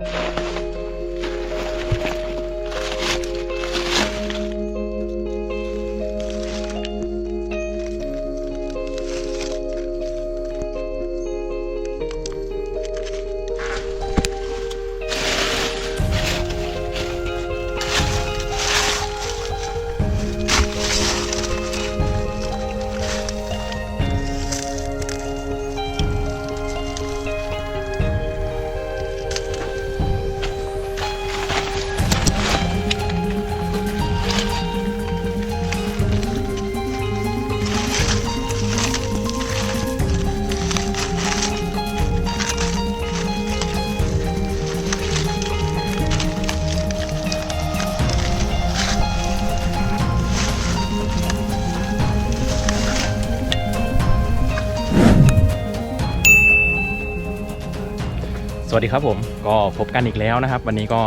ส วัสดีครับผมก็พบกันอีกแล้วนะครับ วันนี้ก็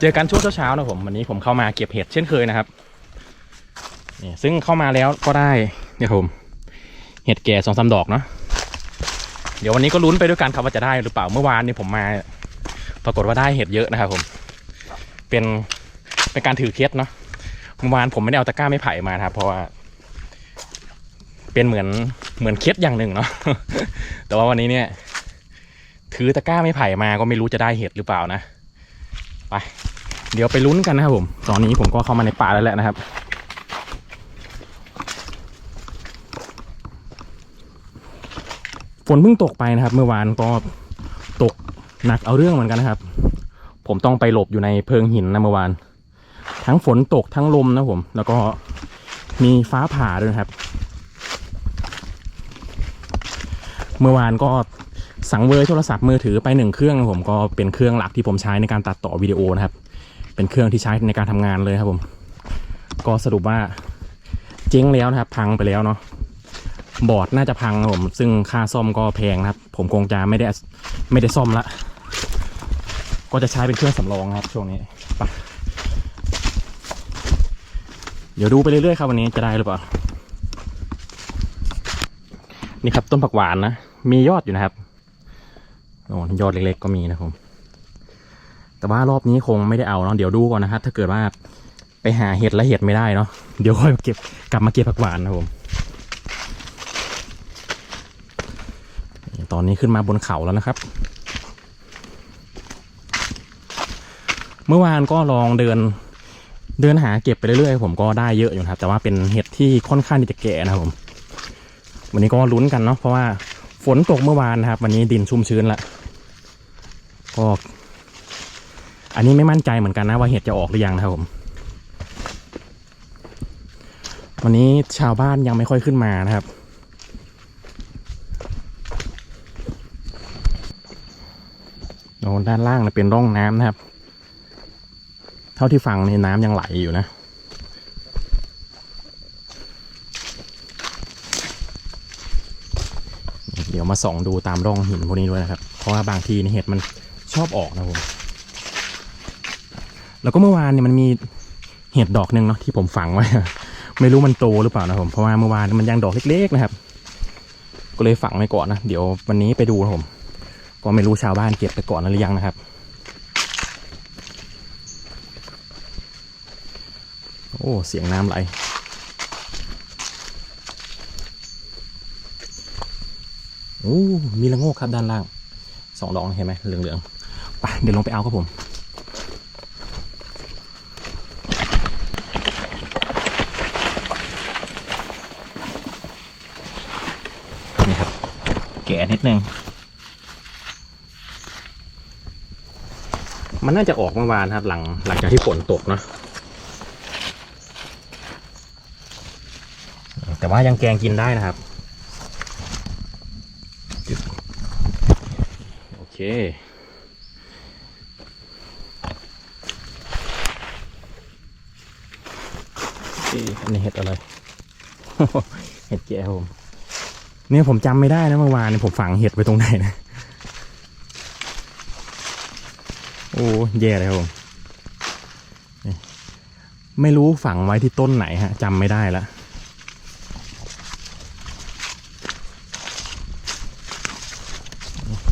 เจอกันช่วงเช้าๆนะผมวันนี้ผมเข้ามาเก็บเห็ดเช่นเคยนะครับนี่ซึ่งเข้ามาแล้วก็ได้เนี่ยครับผมเห็ดแก่สองสามดอกเนาะเดี๋ยววันนี้ก็ลุ้นไปด้วยกันครับว่าจะได้หรือเปล่าเมื่อวานนี่ผมมาปรากฏว่าได้เห็ดเยอะนะครับผม เป็นเป็นการถือเคล็ดเนาะเมื่อวานผมไม่ได้เอาตะกร้าไม้ไผ่มาครับเพราะว่าเป็นเหมือนเหมือนเคล็ดอย่างหนึ่งเนาะแต่ว่าวันนี้เนี่ย ถือตะกร้าไม้ไผ่มาก็ไม่รู้จะได้เห็ดหรือเปล่านะ ไป เดี๋ยวไปลุ้นกันนะครับผมตอนนี้ผมก็เข้ามาในป่าแล้วแหละนะครับ ฝนเพิ่งตกไปนะครับ เมื่อวานก็ตกหนักเอาเรื่องเหมือนกันนะครับ ผมต้องไปหลบอยู่ในเพิงหินนะเมื่อวาน ทั้งฝนตกทั้งลมนะผม แล้วก็มีฟ้าผ่าด้วยครับ เมื่อวานก็ สังเวยโทรศัพท์มือถือไปหนึ่งเครื่องนะผมก็เป็นเครื่องหลักที่ผมใช้ในการตัดต่อวิดีโอนะครับ เป็นเครื่องที่ใช้ในการทำงานเลยครับผม ก็สรุปว่าเจ๊งแล้วนะครับ พังไปแล้วเนาะบอร์ดน่าจะพังผม ซึ่งค่าซ่อมก็แพงนะครับ ผมคงจะไม่ได้ไม่ได้ซ่อมละก็จะใช้เป็นเครื่องสำรองครับช่วงนี้ไปเดี๋ยวดูไปเรื่อยๆครับวันนี้จะได้หรือเปล่า นี่ครับต้นผักหวานนะ มียอดอยู่นะครับ โอ้ยอดเล็กๆก็มีนะครับผม แต่ว่ารอบนี้คงไม่ได้เอาเนาะเดี๋ยวดูก่อนนะครับถ้าเกิดว่าไปหาเห็ดแล้วเห็ดไม่ได้เนาะเดี๋ยวค่อยเก็บกลับมาเก็บผักหวานนะครับผมตอนนี้ขึ้นมาบนเขาแล้วนะครับ เมื่อวานก็ลองเดินเดินหาเก็บไปเรื่อยๆผมก็ได้เยอะอยู่ครับ แต่ว่าเป็นเห็ดที่ค่อนข้างที่จะแก่นะครับผม วันนี้ก็ลุ้นกันเนาะเพราะว่าฝนตกเมื่อวานนะครับ วันนี้ดินชุ่มชื้นละ ก็ อันนี้ไม่มั่นใจเหมือนกันนะว่าเห็ดจะออกหรือยังนะครับผม วันนี้ชาวบ้านยังไม่ค่อยขึ้นมานะครับโอ้ด้านล่างนะเป็นร่องน้ำนะครับ เท่าที่ฟังในน้ำยังไหลอยู่นะเดี๋ยวมาส่องดูตามร่องหินพวกนี้ด้วยนะครับ เพราะว่าบางทีในเห็ดมัน ชอบออกนะผม แล้วก็เมื่อวานเนี่ยมันมีเห็ดดอกหนึ่งเนาะที่ผมฝังไว้ ไม่รู้มันโตหรือเปล่านะผม เพราะว่าเมื่อวานมันยังดอกเล็กๆนะครับ ก็เลยฝังไว้ก่อนนะ เดี๋ยววันนี้ไปดูนะผม ก็ไม่รู้ชาวบ้านเก็บไปก่อนหรือยังนะครับ โอ้ เสียงน้ำไหลโอ้มีละโงกครับด้านล่างสองดอกเห็นไหมเหลืองๆ ไปเดี๋ยวลงไปเอาครับผมนี่ครับ แก่นิดนึง มันน่าจะออกเมื่อวานครับ หลังหลังจากที่ฝนตกเนาะแต่ว่ายังแกงกินได้นะครับ โอเค นี่ อันนี้เห็ดอะไร เห็ดแก่ผมเนี่ยผมจำไม่ได้นะเมื่อวานเนี่ยผมฝังเห็ดไว้ตรงไหนนะ โอ้แย่เลยผมไม่รู้ฝังไว้ที่ต้นไหนฮะจำไม่ได้ละ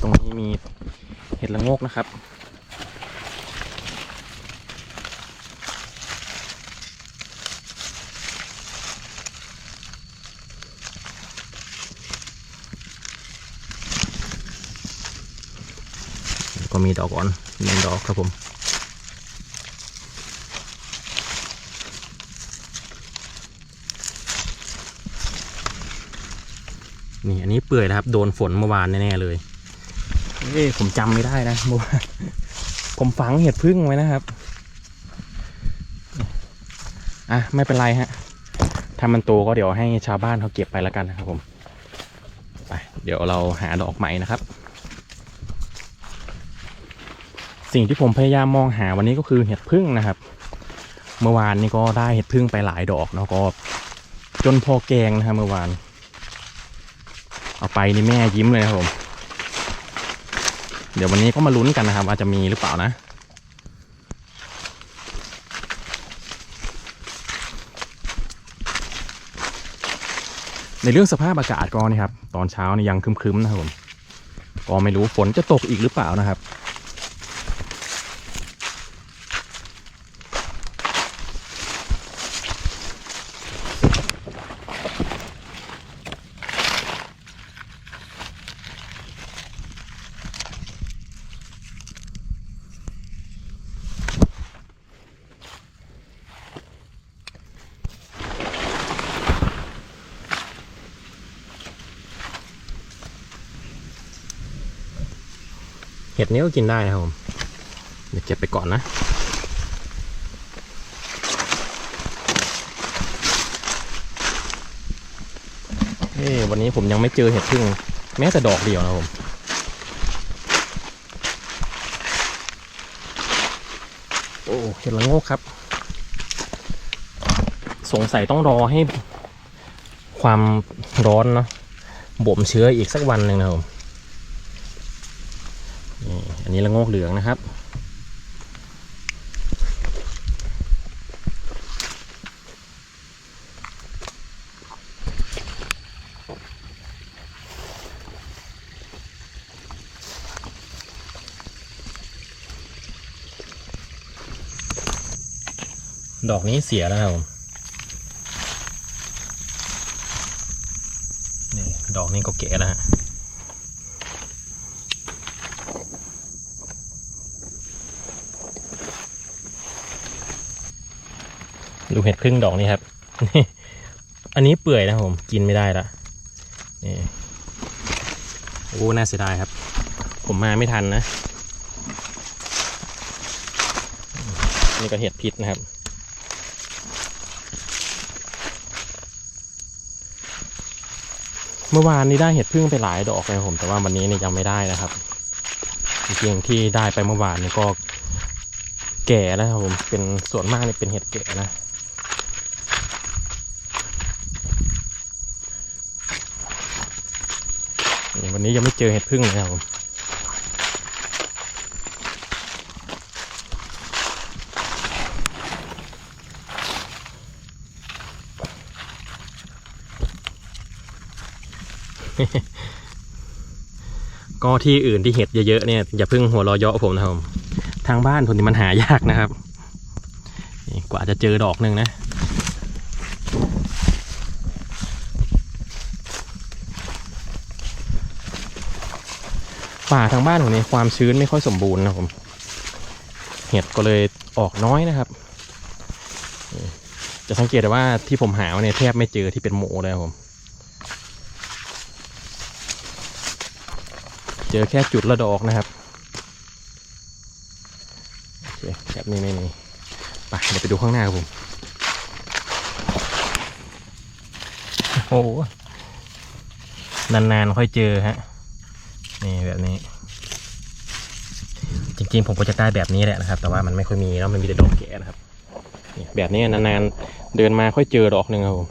ตรงนี้มีเห็ดละโงกนะครับ มีดอกอ่อนหนึ่งดอกครับผมนี่อันนี้เปื่อยแล้วครับ โดนฝนเมื่อวานแน่ๆเลยเอ้ผมจำไม่ได้นะเมื่อวานผมฝังเห็ดพึ่งไว้นะครับ อะไม่เป็นไรฮะถ้ามันโตก็เดี๋ยวให้ชาวบ้านเขาเก็บไปแล้วกันนะครับผม ไป เดี๋ยวเราหาดอกใหม่นะครับ สิ่งที่ผมพยายามมองหาวันนี้ก็คือเห็ดพึ่งนะครับ เมื่อวานนี้ก็ได้เห็ดพึ่งไปหลายดอกเนาะก็จนพอแกงนะครับเมื่อวาน เอาไปนี่แม่ยิ้มเลยนะครับผม เดี๋ยววันนี้ก็มาลุ้นกันนะครับว่าจะมีหรือเปล่านะในเรื่องสภาพอากาศก็นี่ครับ ตอนเช้านี่ยังครึมๆนะครับผม ก็ไม่รู้ฝนจะตกอีกหรือเปล่านะครับ เห็ดนี้ก็กินได้นะครับผมเดี๋ยวเก็บไปก่อนนะเอ้วันนี้ผมยังไม่เจอเห็ดพึ่งแม้แต่ดอกเดียวนะครับผมโอ้เห็ดละโงกครับ สงสัยต้องรอให้ความร้อนเนาะบ่มเชื้ออีกสักวันหนึ่งนะครับผม นี่อันนี้ละโงกเหลืองนะครับ ดอกนี้เสียแล้วครับผมนี่ดอกนี้ก็เก๋แล้วฮะ ดูเห็ดพึ่งดอกนี้ครับนี่อันนี้เปื่อยนะผมกินไม่ได้ละนี่โอ้น่าเสียดายครับ ผมมาไม่ทันนะนี่ก็เห็ดพิษนะครับ เมื่อวานนี้ได้เห็ดพึ่งไปหลายดอกเลยผมแต่ว่าวันนี้นี่ยังไม่ได้นะครับจริงๆที่ได้ไปเมื่อวานนี่ก็แก่แล้วครับผมเป็นส่วนมากนี่เป็นเห็ดแก่นะ นี่ วันนี้ยังไม่เจอเห็ดพึ่งเลยครับผมก็ที่อื่นที่เห็ดเยอะๆเนี่ยอย่าเพิ่งหัวรอเยาะผมนะครับทางบ้านคนที่มันหายากนะครับกว่าจะเจอดอกหนึ่งนะ ป่าทางบ้านผมเนี่ยความชื้นไม่ค่อยสมบูรณ์นะผมเห็ดก็เลยออกน้อยนะครับ จะสังเกตได้ว่าที่ผมหาเนี่ยแทบไม่เจอที่เป็นหมูเลยผม เจอแค่จุดละดอกนะครับโอเคแบบนี้ไม่มีไปเดี๋ยวไปดูข้างหน้าครับผมโอ้โหนานๆค่อยเจอฮะ นี่แบบนี้ จริงๆผมก็จะได้แบบนี้แหละนะครับ แต่ว่ามันไม่ค่อยมีแล้วมันมีแต่ดอกแก่นะครับแบบนี้นานๆเดินมาค่อยเจอดอกหนึ่งครับผม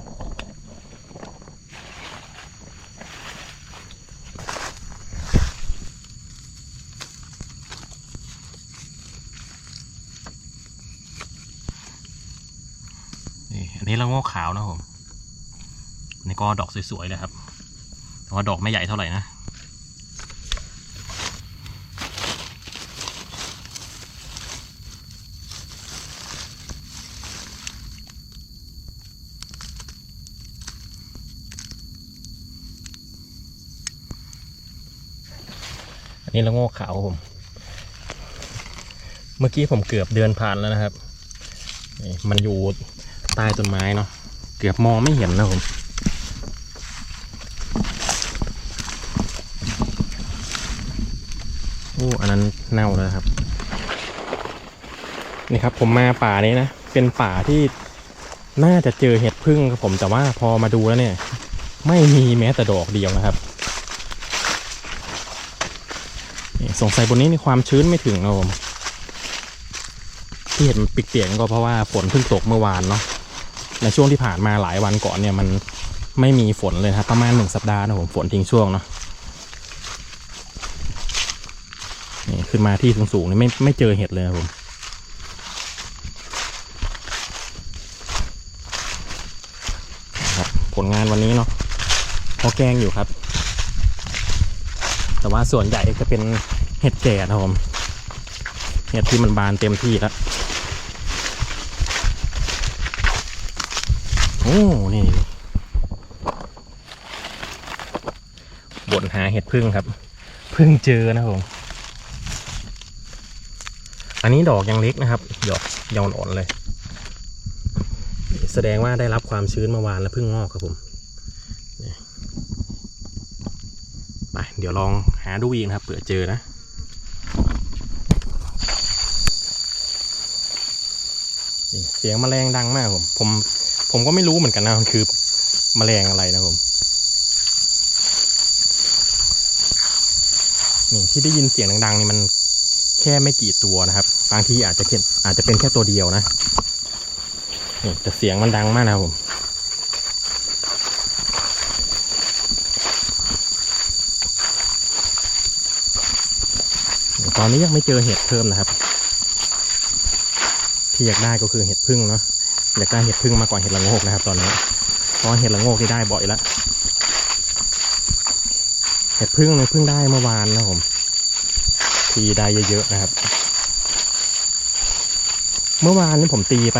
นี่อันนี้ละโงกขาวนะผมนนี่ก็ดอกสวยๆเลยครับ แต่ว่าดอกไม่ใหญ่เท่าไหร่นะ นนี้ละโงกขาวครับผม เมื่อกี้ผมเกือบเดินผ่านแล้วนะครับ มันอยู่ใต้ต้นไม้เนาะ เกือบมองไม่เห็นนะผมโอ้อันนั้นเน่าแล้วครับ นี่ครับผมมาป่านี้นะ เป็นป่าที่น่าจะเจอเห็ดพึ่งครับผม แต่ว่าพอมาดูแล้วเนี่ย ไม่มีแม้แต่ดอกเดียวนะครับนี่ สงสัยบนนี้มีความชื้นไม่ถึงนะผมที่เห็นปิกเปียกก็เพราะว่าฝนเพิ่งตกเมื่อวานเนาะในช่วงที่ผ่านมาหลายวันก่อนเนี่ยมันไม่มีฝนเลยนะครับ ประมาณหนึ่งสัปดาห์นะผมฝนทิ้งช่วงเนาะนี่ขึ้นมาที่สูงๆนี่ไม่ไม่เจอเห็ดเลยครับผมผลงานวันนี้เนาะพอแกงอยู่ครับ แต่ว่าส่วนใหญ่จะเป็นเห็ดแก่นะครับผมเห็ดที่มันบานเต็มที่แล้วโอ้นี่บ่นหาเห็ดพึ่งครับพิ่งเจอนะครับผมอันนี้ดอกยังเล็กนะครับดอกยังอ่อนเลย แสดงว่าได้รับความชื้นเมื่อวานแล้วเพิ่งงอกครับผมนี่ไป เดี๋ยวลองหาดูอีกนะครับเผื่อเจอนะเสียงแมลงดังมากผม ผม ผมก็ไม่รู้เหมือนกันนะมันคือแมลงอะไรนะผมนี่ที่ได้ยินเสียงดังๆนี่มันแค่ไม่กี่ตัวนะครับ บางทีอาจจะเห็นอาจจะเป็นแค่ตัวเดียวนะนี่แต่เสียงมันดังมากนะครับผม อนนี้ยังไม่เจอเห็ดเพิ่มนะครับ ที่อยากได้ก็คือเห็ดพึ่งเนาะอยากได้เห็ดพึ่งมากกว่าเห็ดละโงกนะครับ ตอนนี้เพราะเห็ดละโงกที่ได้บ่อยแล้วเห็ดพึ่งเนี่ยพิ่งได้เมื่อวานนะผมที่ได้เยอะๆนะครับ เมื่อวานนี้ผมตีไป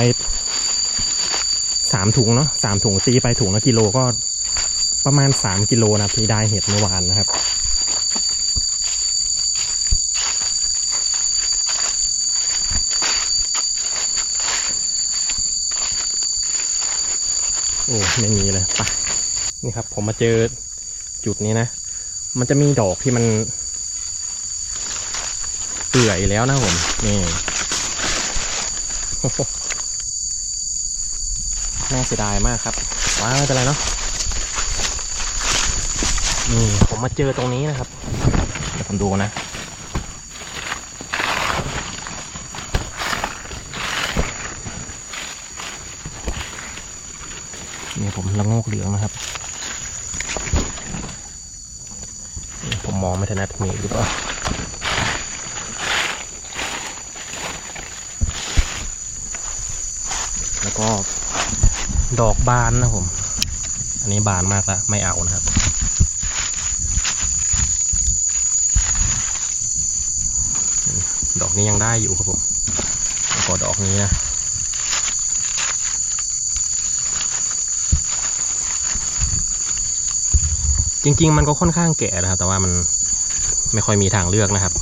สามถุงเนาะสามถุงตีไปถุงละกิโลก็ประมาณสามกิโลนะที่ได้เห็ดเมื่อวานนะครับ โอ้ไม่มีเลยไปนี่ครับ ผมมาเจอจุดนี้นะ มันจะมีดอกที่มันเปื่อยแล้วนะผมนี่น่าเสียดายมากครับ ว้าวไม่เป็นไรเนาะนี่ผมมาเจอตรงนี้นะครับเดี๋ยวผมดูนะ ผมละโงกเหลืองนะครับ ผมมองไม่ถนัดมีหรือเปล่าแล้วก็ดอกบานนะผม อันนี้บานมากละไม่เอานะครับ ดอกนี้ยังได้อยู่ครับผมแล้วก็ดอกนี้นะ จริง ๆ มันก็ค่อนข้างแก่นะครับ แต่ว่ามันไม่ค่อยมีทางเลือกนะครับ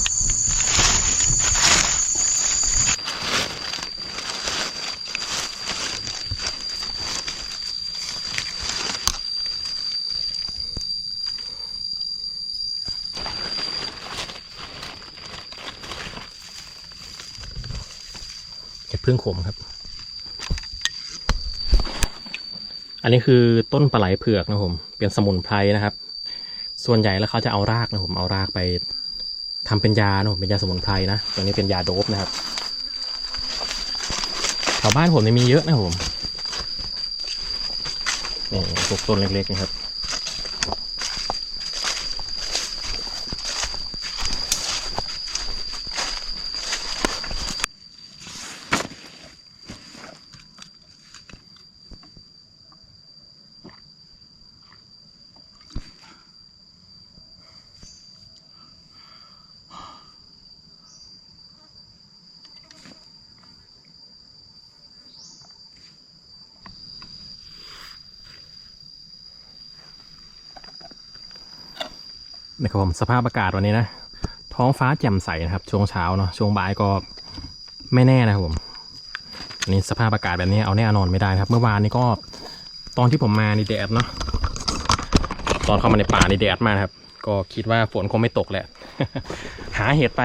เห็ดพึ่งขมครับ อันนี้คือต้นปลาไหลเผือกนะผม เป็นสมุนไพรนะครับ ส่วนใหญ่แล้วเขาจะเอารากนะผมเอารากไปทำเป็นยานะผมเป็นยาสมุนไพรนะตัวนี้เป็นยาโดบนะครับแถวบ้านผมเนี่ยมีเยอะนะผมนี่พวกต้นเล็กๆนะครับ นะครับผมสภาพอากาศวันนี้นะ ท้องฟ้าแจ่มใสนะครับ ช่วงเช้าเนาะช่วงบ่ายก็ไม่แน่นะครับผมนนี้สภาพอากาศแบบนี้เอาแน่นอนไม่ได้ครับ เมื่อวานนี้ก็ตอนที่ผมมาในแดดเนาะตอนเข้ามาในป่านี่แดดมากครับ ก็คิดว่าฝนคงไม่ตกแหละ หาเห็ดไป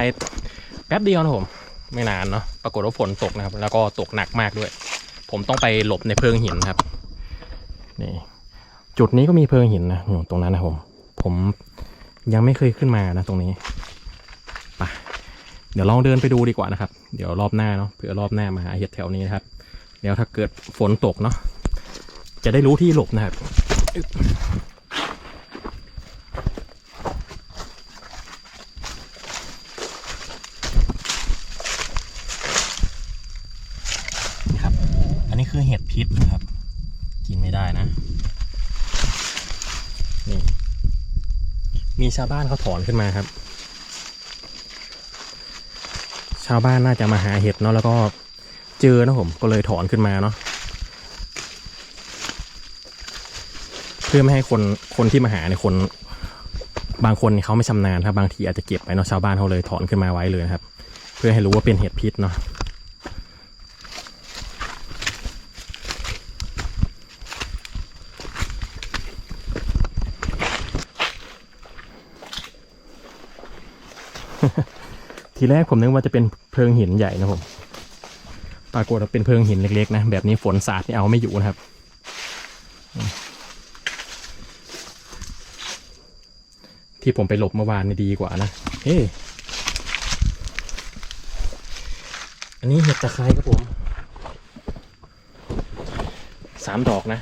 แป๊บเดียวนะผม ไม่นานเนาะปรากฏว่าฝนตกนะครับ แล้วก็ตกหนักมากด้วย ผมต้องไปหลบในเพิงหินครับนี่จุดนี้ก็มีเพิงหินนะอยู่ตรงนั้นนะผม ผม ยังไม่เคยขึ้นมานะตรงนี้ไปเดี๋ยวลองเดินไปดูดีกว่านะครับ เดี๋ยวรอบหน้าเนาะเผื่อรอบหน้ามาหาเห็ดแถวนี้นะครับ แล้วถ้าเกิดฝนตกเนาะจะได้รู้ที่หลบนะครับอึ๊บนี่ครับอันนี้คือเห็ดพิษนะครับ กินไม่ได้นะ นี่ มีชาวบ้านเขาถอนขึ้นมาครับ ชาวบ้านน่าจะมาหาเห็ดเนาะแล้วก็เจอนะผมก็เลยถอนขึ้นมาเนาะเพื่อไม่ให้คนคนที่มาหาเนี่ยคน บางคนเขาไม่ชำนาญครับบางทีอาจจะเก็บไปเนาะชาวบ้านเขาเลยถอนขึ้นมาไว้เลยครับ เพื่อให้รู้ว่าเป็นเห็ดพิษเนาะ ทีแรกผมนึกว่าจะเป็นเพลิงหินใหญ่นะผม ปรากฏว่าเป็นเพลิงหินเล็กๆนะ แบบนี้ฝนสาดนี่เอาไม่อยู่นะครับ ที่ผมไปหลบเมื่อวานนี่ดีกว่านะ เฮ้อันนี้เห็ดตะไคร้ครับผมสามดอกนะ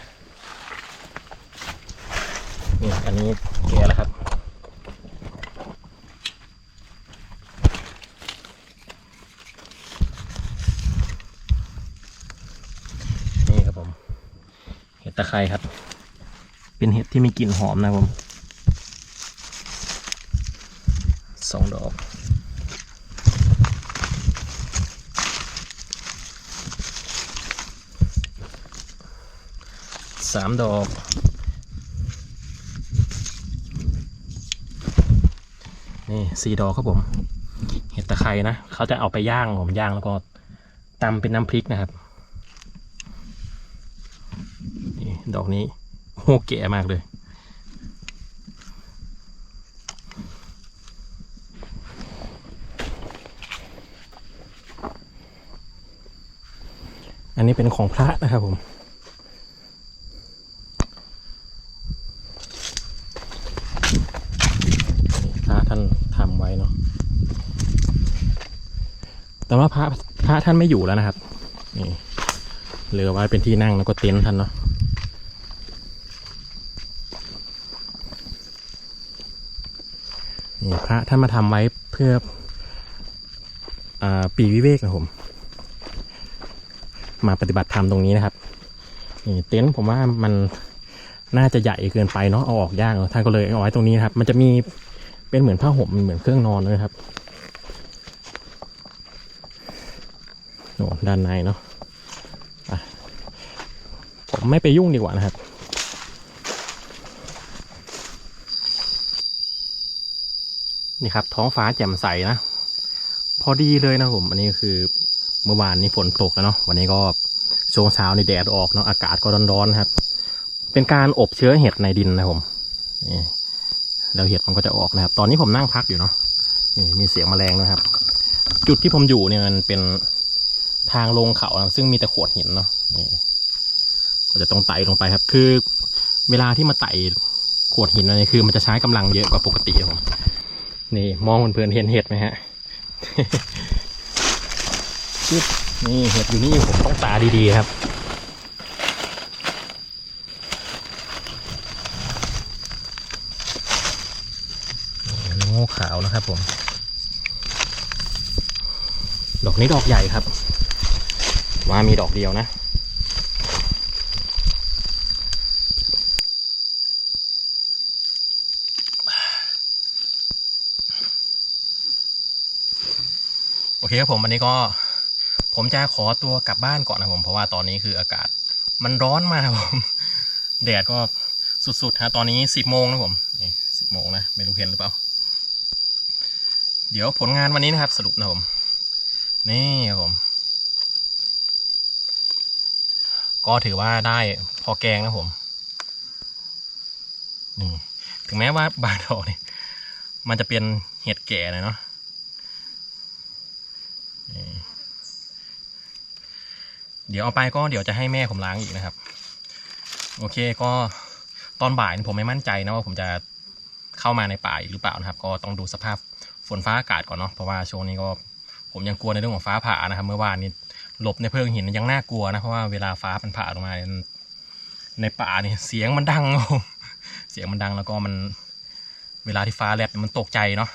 นี่อันนี้แกแล้วครับ นี่ครับผม เห็ด ตะไคร้ครับ เป็นเห็ดที่มีกลิ่นหอมนะครับผมสองดอกสามดอกนี่สี่ดอกครับผม เห็ดตะไคร้นะ เขาจะเอาไปย่างผมย่างแล้วก็ตำเป็นน้ำพริกนะครับ นี่ด อกนี้โอ้แก่มากเลย อันนี้เป็นของพระนะครับผมพระท่านทำไว้เนาะแต่ว่าพระพระท่านไม่อยู่แล้วนะครับ นี่เหลือไว้เป็นที่นั่งแล้วก็เต็นท์ท่านเนาะ นี่พ ระท่านมาทำไว้เพื่ออปีวิเวกนะผม มาปฏิบัติธรรมตรงนี้นะครับนี่เต็นท์ผมว่ามันน่าจะใหญ่เกินไปเนาะเอาออกยากท่านก็เลยเอาไว้ตรงนี้นะครับ มันจะมีเป็นเหมือนผ้าห่มเหมือนเครื่องนอนเลยครับโอ้ด้านในเนาะะผมไม่ไปยุ่งดีกว่านะครับ นี่ครับ ท้องฟ้าแจ่มใสนะ พอดีเลยนะผมอันนี้คือเมื่อวานนี้ฝนตกแล้วเนาะวันนี้ก็ช่วงเช้านี่แดดออกเนาะอากาศก็ร้อนๆครับ เป็นการอบเชื้อเห็ดในดินนะผมนี่แล้วเห็ดมันก็จะออกนะครับ ตอนนี้ผมนั่งพักอยู่เนาะนี่มีเสียงแมลงนะครับ จุดที่ผมอยู่เนี่ยมันเป็นทางลงเขานะซึ่งมีแต่โขดหินเนาะนี่ก็จะต้องไต่ลงไปครับ คือ เวลาที่มาไต่โขดหินอะไรคือ มันจะใช้กำลังเยอะกว่าปกติครับผม นี่มองเพลินเห็นเห็ดไหมฮะปึ๊บนี่เห็ดอยู่นี่ผมต้องตาดีๆครับ โง่ขาวนะครับผม ดอกนี้ดอกใหญ่ครับ ว่ามีดอกเดียวนะ เคครับผมวันนี้ก็ผมจะขอตัวกลับบ้านก่อนนะผมเพราะว่าตอนนี้คืออากาศมันร้อนมากผมแดดก็สุดๆฮะตอนนี้สิบโมงนะผมนี่สิบโมงนะไม่รู้เห็นหรือเปล่า เดี๋ยวผลงานวันนี้นะครับ สรุปนะผม นี่ครัผม ก็ถือว่าได้พอแกงนะผมนี่ถึงแม้ว่าบาดอกเนี่มันจะเป็นเห็ดแก่นะเนาะ เดี๋ยวเอาไปก็เดี๋ยวจะให้แม่ผมล้างอีกนะครับ โอเคก็ตอนบ่ายนี่ผมไม่มั่นใจนะว่าผมจะเข้ามาในป่าอีกหรือเปล่านะครับ ก็ต้องดูสภาพฝนฟ้าอากาศก่อนเนาะเพราะว่าช่วงนี้ก็ผมยังกลัวในเรื่องของฟ้าผ่านะครับ เมื่อวานนี้หลบในเพิงหินยังน่ากลัวนะเพราะว่าเวลาฟ้ามันผ่าลงมาในป่านี่เสียงมันดังเสียงมันดังแล้วก็มันเวลาที่ฟ้าแลบมันตกใจเนาะ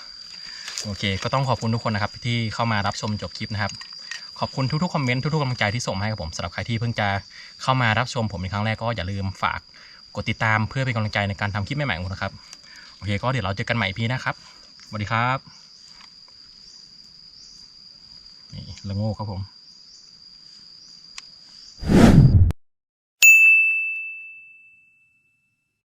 โอเค ก็ต้องขอบคุณทุกคนนะครับที่เข้ามารับชมจบคลิปนะครับ ขอบคุณทุกๆคอมเมนต์ทุกๆกำลังใจที่ส่งมาให้กับผมสำหรับใครที่เพิ่งจะเข้ามารับชมผมเป็นครั้งแรกก็อย่าลืมฝากกดติดตามเพื่อเป็นกำลังใจในการทำคลิปใหม่ๆของผมนะครับ โอเคก็เดี๋ยวเราเจอกันใหม่พี่นะครับสวัสดีครับนี่ละโง่ครับผม